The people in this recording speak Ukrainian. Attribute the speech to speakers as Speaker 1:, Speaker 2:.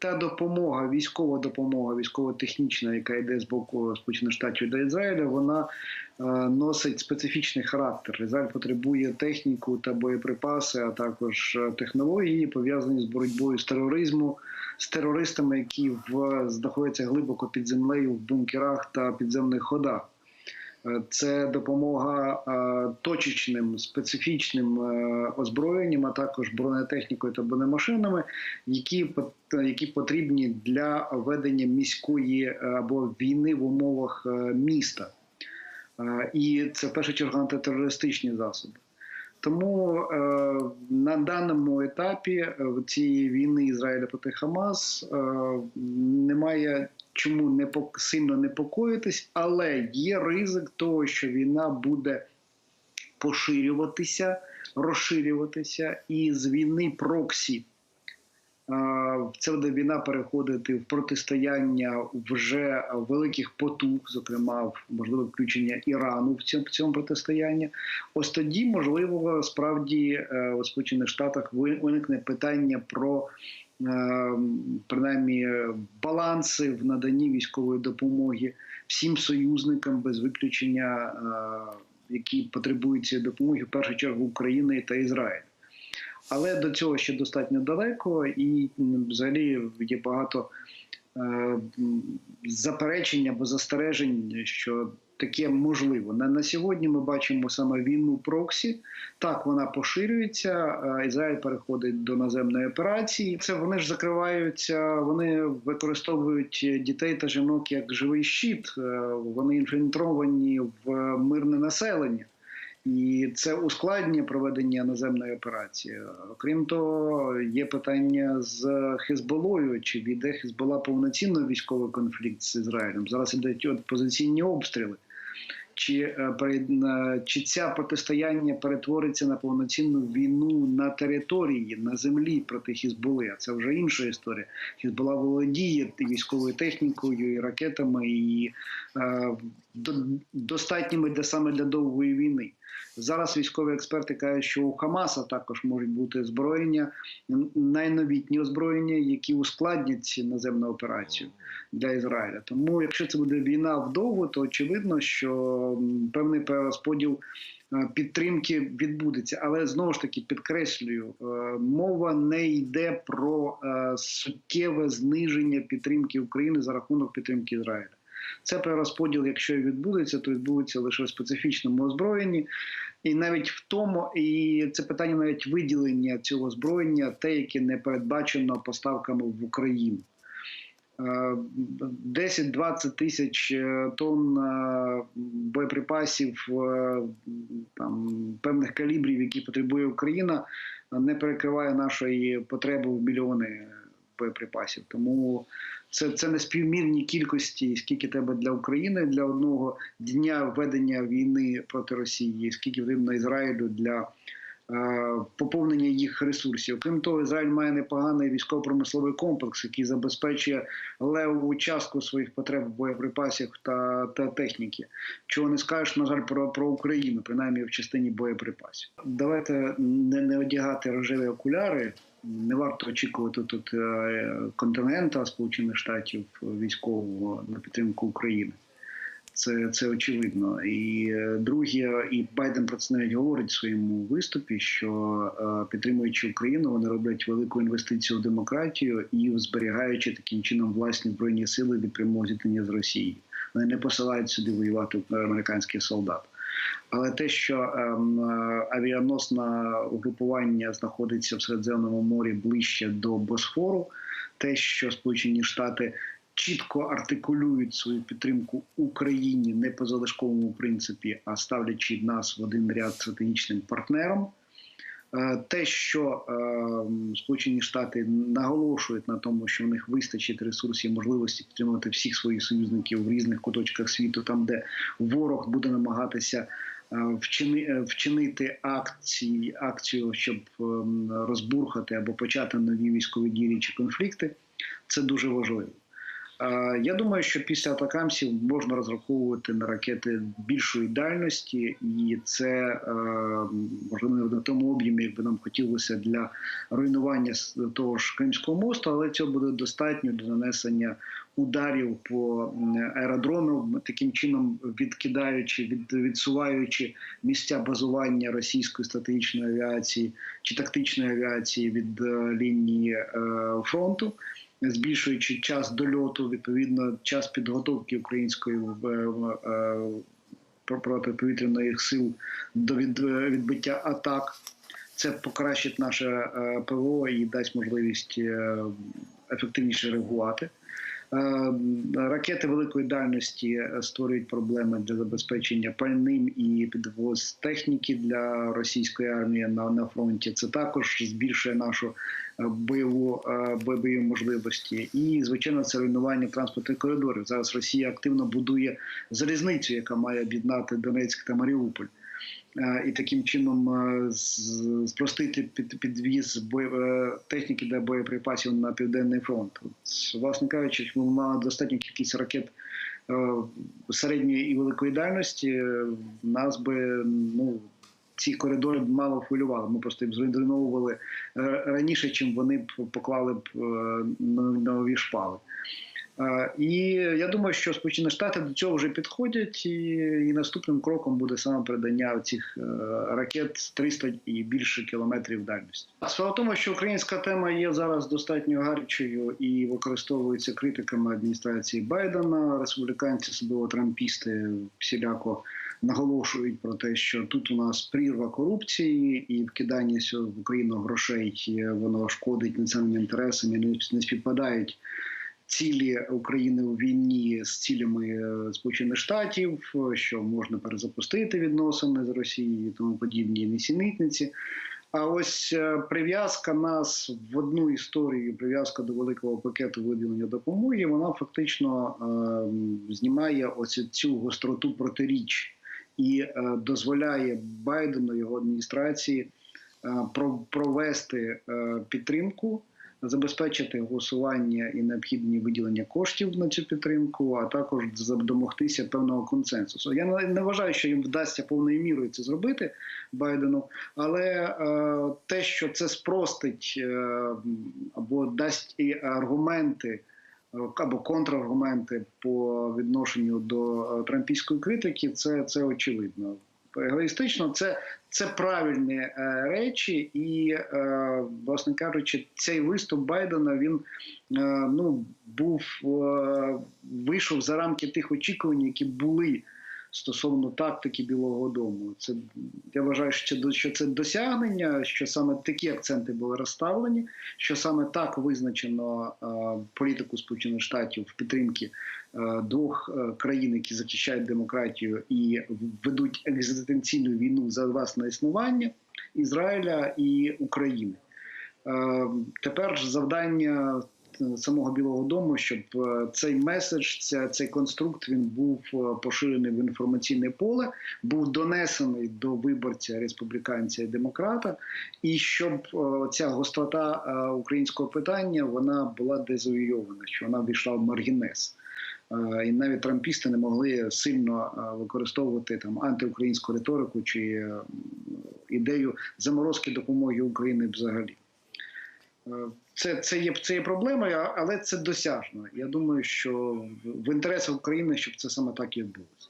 Speaker 1: та допомога, військова допомога, військово-технічна, яка йде з боку Сполучених Штатів до Ізраїля, вона е, носить специфічний характер. Ізраїль потребує техніку та боєприпаси, а також е, технології, пов'язані з боротьбою з тероризму, з терористами, які в знаходяться глибоко під землею в бункерах та підземних ходах. Е, Це допомога е, точечним специфічним е, озброєнням, а також бронетехнікою та бронемашинами, які які потрібні для ведення міської або війни в умовах міста. І це в першу чергу антитерористичні засоби. Тому на даному етапі цієї війни Ізраїля проти Хамас немає чому не сильно непокоїтись, але є ризик того, що війна буде поширюватися, розширюватися, і з війни проксі е, це буде війна переходити в протистояння вже великих потуг, зокрема в можливе включення Ірану в цьому, в цьому протистоянні. Ось тоді, можливо, справді е, у Сполучених Штатах виникне питання про е, принаймні баланси в наданні військової допомоги всім союзникам без виключення, е, які потребують цієї допомоги, в першу чергу України та Ізраїль. Але до цього ще достатньо далеко, і взагалі є багато е, заперечень або застережень, що таке можливо. На, на сьогодні ми бачимо саме війну проксі. Так, вона поширюється. Ізраїль переходить до наземної операції. Це вони ж закриваються, вони використовують дітей та жінок як живий щит. е, Вони інфільтровані в мирне населення. І це ускладнює проведення наземної операції. Окрім того, є питання з Хезболою, чи війде Хезбола повноцінно військовий конфлікт з Ізраїлем. Зараз ідуть от позиційні обстріли. Чи, е, перед- чи ця протистояння перетвориться на повноцінну війну на території, на землі проти Хізболи? А це вже інша історія. Хізбола володіє військовою технікою, і ракетами, і е, достатніми для саме для довгої війни. Зараз військові експерти кажуть, що у Хамаса також можуть бути озброєння, н- найновітні озброєння, які ускладнять наземну операцію для Ізраїля. Тому, якщо це буде війна вдовго, то очевидно, що певний перерозподіл е, підтримки відбудеться. Але знову ж таки підкреслюю, е, мова не йде про е, суттєве зниження підтримки України за рахунок підтримки Ізраїля. Це перерозподіл, якщо і відбудеться, то відбудеться лише в специфічному озброєнні. І навіть в тому, і це питання навіть виділення цього озброєння, те, яке не передбачено поставками в Україну. Е, 10-20 тисяч е, тонн е, боєприпасів е, там, певних калібрів, які потребує Україна, не перекриває нашої потреби в мільйони боєприпасів. Тому це, це не співмірні кількості, скільки треба для України для одного дня ведення війни проти Росії, скільки потрібно Ізраїлю для е, поповнення їх ресурсів. Крім того, Ізраїль має непоганий військово-промисловий комплекс, який забезпечує левову частку своїх потреб в боєприпасах та, та техніки. Чого не скажеш, на жаль, про, про Україну, принаймні в частині боєприпасів. Давайте не, не одягати рожеві окуляри. Не варто очікувати тут е, контингента Сполучених Штатів військового на підтримку України. Це, це очевидно. І е, друге, і Байден про це навіть говорить в своєму виступі, що е, підтримуючи Україну, вони роблять велику інвестицію в демократію і зберігаючи таким чином власні збройні сили від прямого зіткнення з Росією. Вони не посилають сюди воювати американських солдат. Але те, що ем, е, авіаносне угрупування знаходиться в Середземному морі ближче до Босфору, те, що Сполучені Штати чітко артикулюють свою підтримку Україні не по залишковому принципі, а ставлячи нас в один ряд стратегічним партнером. Е, Те, що е, Сполучені Штати наголошують на тому, що в них вистачить ресурсів можливості підтримувати всіх своїх союзників в різних куточках світу, там де ворог буде намагатися е, вчини, вчинити акції, акцію, щоб розбурхати або почати нові військові дії чи конфлікти, це дуже важливо. Я думаю, що після атакамсів можна розраховувати на ракети більшої дальності, і це е, можливо в тому об'ємі, як би нам хотілося для руйнування того ж Кримського мосту, але цього буде достатньо до нанесення ударів по аеродромам, таким чином відкидаючи, від, відсуваючи місця базування російської стратегічної авіації чи тактичної авіації від е, лінії е, фронту збільшуючи час дольоту, відповідно час підготовки української е, е, про- протиповітряних сил до е, відбиття атак. Це покращить наше е, ПВО і дасть можливість е, ефективніше реагувати. Е, Ракети великої дальності е, створюють проблеми для забезпечення пальним і підвоз техніки для російської армії на, на фронті. Це також збільшує нашу е, бойову е, бойові можливості. І звичайно, це руйнування транспортних коридорів. Зараз Росія активно будує залізницю, яка має об'єднати Донецьк та Маріуполь. Е, І таким чином е, спростити під, підвіз е, техніки для боєприпасів на південний фронт. От, власне кажучи, ми мали достатню кількість ракет середньої і великої дальності. Нас би ну ці коридори мало хвилювали. Ми просто їх зруйновували раніше, чим вони б поклали б нові шпали. І я думаю, що Сполучені Штати до цього вже підходять, і, і наступним кроком буде саме передання цих е, ракет 300 і більше кілометрів дальності. Справа в тому, що українська тема є зараз достатньо гарячою і використовується критиками адміністрації Байдена. Республіканці, особливо трампісти, всіляко наголошують про те, що тут у нас прірва корупції і вкидання сьо- в Україну грошей е, воно шкодить національним інтересам і не співпадають цілі України у війні з цілями е, Сполучених Штатів, е, що можна перезапустити відносини з Росією і тому подібні несенітниці. А ось е, прив'язка нас в одну історію, прив'язка до великого пакету виділення допомоги, вона фактично е, знімає ось цю гостроту протиріч і е, дозволяє Байдену його адміністрації е, провести е, підтримку забезпечити голосування і необхідні виділення коштів на цю підтримку, а також домогтися певного консенсусу. Я не- вважаю, що їм вдасться повною мірою це зробити Байдену, але е, те, що це спростить е, або дасть і аргументи. е, Або контраргументи по відношенню до трампійської критики, це, це очевидно. Егоїстично, це це правильні е, речі, і, е, власне кажучи, цей виступ Байдена він е, ну, був е, вийшов за рамки тих очікувань, які були стосовно тактики Білого Дому. Це я вважаю, що це, досягнення, що саме такі акценти були розставлені, що саме так визначено е, політику Сполучених Штатів в підтримки е, двох е, країн, які захищають демократію і ведуть екзистенційну війну за власне існування Ізраїля і України. Тепер завдання самого Білого Дому, щоб е, цей меседж, ця, цей конструкт він був е, поширений в інформаційне поле, був донесений до виборця республіканця і демократа, і щоб е, ця гострота українського питання вона була дезавійована, що вона війшла в маргінез. І навіть трампісти не могли сильно використовувати там антиукраїнську риторику чи ідею заморозки допомоги Україні взагалі. Це, це, є, це є проблемою, але це досяжно. Я думаю, що в інтересах України, щоб це саме так і відбулося.